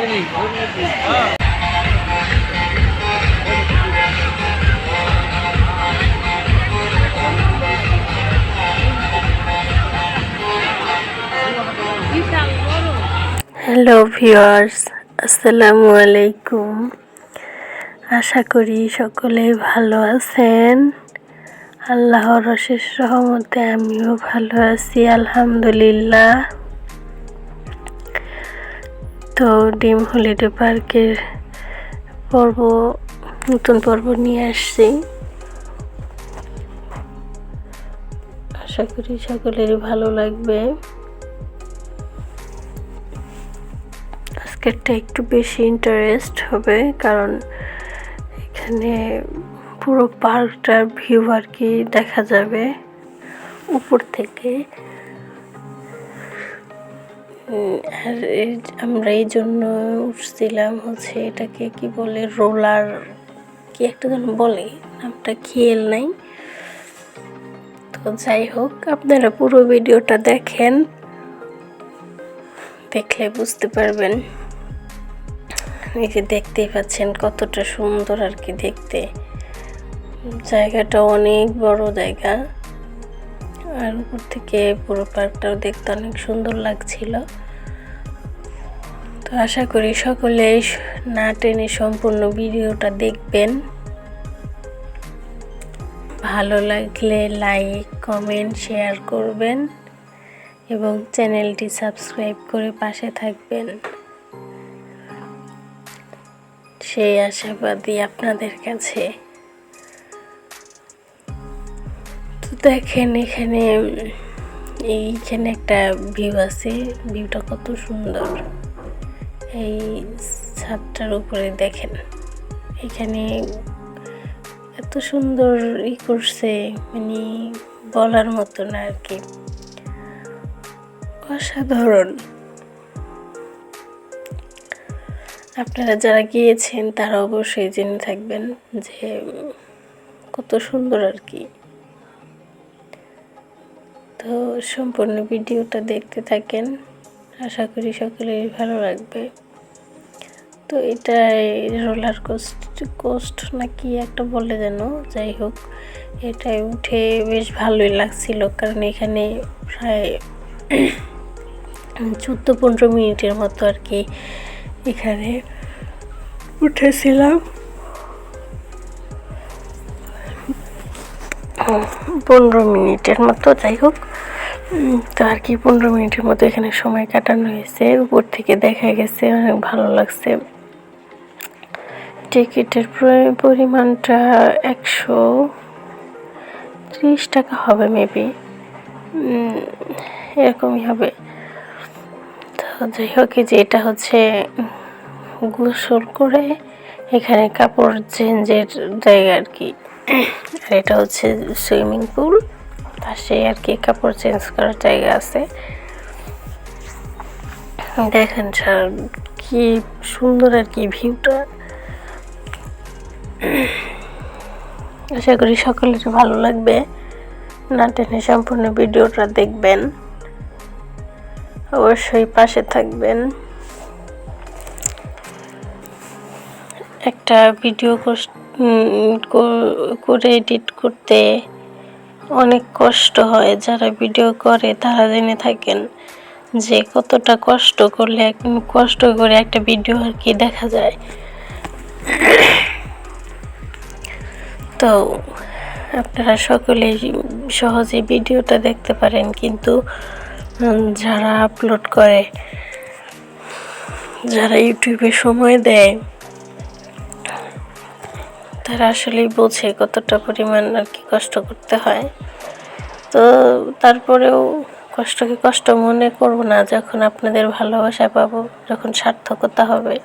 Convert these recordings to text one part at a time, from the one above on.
Hello viewers আসসালামু আলাইকুম আশা করি সকলেই ভালো আছেন। আল্লাহর অশেষ রহমতে আমিও ভালো আছি, আলহামদুলিল্লাহ। তো ডিম হলিডে পার্কের পর্ব, নতুন পর্ব নিয়ে আসছি। আশা করি সকলেরই ভালো লাগবে। আজকেরটা একটু বেশি ইন্টারেস্ট হবে, কারণ এখানে পুরো পার্কটার ভিউ আর কি দেখা যাবে। উপর থেকে আর আমরা এই জন্য উঠছিলাম হচ্ছে এটাকে কি বলে রোলার, কি একটা যেন বলে, নামটা খেয়াল নাই। তো যাই হোক, আপনারা পুরো ভিডিওটা দেখেন, দেখলে বুঝতে পারবেন। এই যে দেখতেই পাচ্ছেন কতটা সুন্দর আর কি দেখতে। জায়গাটা অনেক বড় জায়গা। আর উপর থেকে পুরো পার্কটাও দেখতে অনেক সুন্দর লাগছিল। তো আশা করি সকলে না টেনে সম্পূর্ণ ভিডিওটা দেখবেন। ভালো লাগলে লাইক, কমেন্ট, শেয়ার করবেন এবং চ্যানেলটি সাবস্ক্রাইব করে পাশে থাকবেন। সেই আশাবাদী আপনাদের কাছে। দেখেন এখানে এইখানে একটা ভিউ আছে। ভিউটা কত সুন্দর। এই ছাদটার উপরে দেখেন। এখানে এত সুন্দর ই করছে মানে বলার মতো না আর কি। অসাধারণ। আপনারা যারা গিয়েছেন, তারা অবশ্যই জেনে থাকবেন যে কত সুন্দর আর কি। তো সম্পূর্ণ ভিডিওটা দেখতে থাকেন। আশা করি সকলেরই ভালো লাগবে। তো এটা রোলার কোস্ট কোস্ট না কি একটা বলে যেন? যাই হোক এটায় উঠে বেশ ভালোই লাগছিল। কারণ এখানে প্রায় চোদ্দ পনেরো মিনিটের মতো আর কি এখানে উঠেছিলাম। পনেরো মিনিটের মতো, যাই হোক। তো আর কি, পনেরো মিনিটের মতো এখানে সময় কাটানো হয়েছে। উপর থেকে দেখা গেছে, অনেক ভালো লাগছে। টিকিটের পরিমাণটা একশো ত্রিশ টাকা হবে মেবি এরকমই হবে। তো যাই হোক যে এটা হচ্ছে গোসল করে এখানে কাপড় চেঞ্জের জায়গা আর কি। আর এটা হচ্ছে সুইমিং পুল পাশে আর কি কাপড় চেঞ্জ করার জায়গা আছে। দেখেন স্যার, কি সুন্দর আর কি ভিউটা। আশা করি সকলের ভালো লাগবে। না টেনে সম্পূর্ণ ভিডিওটা দেখবেন। অবশ্যই পাশে থাকবেন। একটা ভিডিও করে এডিট করতে অনেক কষ্ট হয়। যারা ভিডিও করে, তারা জেনে থাকেন যে কতটা কষ্ট করলে কষ্ট করে একটা ভিডিও আর কি দেখা যায়। তো আপনারা সকলেই সহজে ভিডিওটা দেখতে পারেন, কিন্তু যারা আপলোড করে, যারা ইউটিউবে সময় দেয় তারা আসলেই বোঝে কতটা পরিমাণ আর কি কষ্ট করতে হয়। তো তারপরেও কষ্টকে কষ্ট মনে করব না, যখন আপনাদের ভালোবাসা পাবো, যখন সার্থকতা হবে,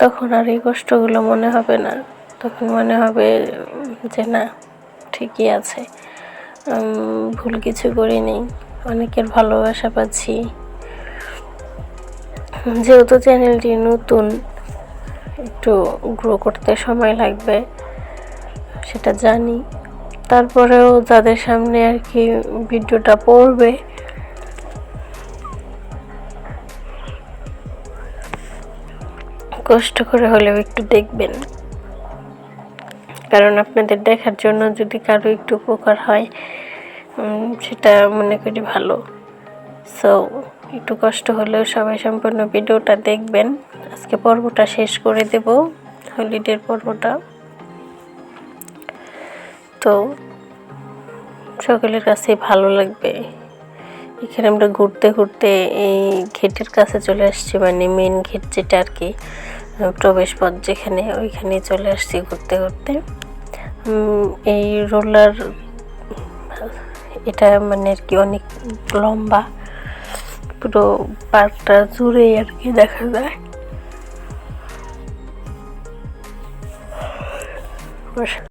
তখন আর এই কষ্টগুলো মনে হবে না। তখন মনে হবে যে না, ঠিকই আছে। ভুল কিছু করিনি, অনেকের ভালোবাসা পাচ্ছি। যেহেতু চ্যানেলটি নতুন একটু গ্রো করতে সময় লাগবে, সেটা জানি। তারপরেও যাদের সামনে আর কি ভিডিওটা পড়বে, কষ্ট করে হলেও একটু দেখবেন। কারণ আপনাদের দেখার জন্য যদি কারও একটু উপকার হয় সেটা মনে করি ভালো। সো একটু কষ্ট হলেও সবাই সম্পূর্ণ ভিডিওটা দেখবেন। আজকে পর্বটা শেষ করে দেব, হলিডের পর্বটা। তো সকলের কাছে ভালো লাগবে। এখানে আমরা ঘুরতে ঘুরতে এই ঘেটের কাছে চলে আসছি মানে মেন ঘেট যেটা আর কি প্রবেশ পথ যেখানে ওইখানে চলে আসছি ঘুরতে ঘুরতে। এই রোলার এটা মানে আর কি অনেক লম্বা। পুরো পার্কটা জুড়েই আর কি দেখা যায়।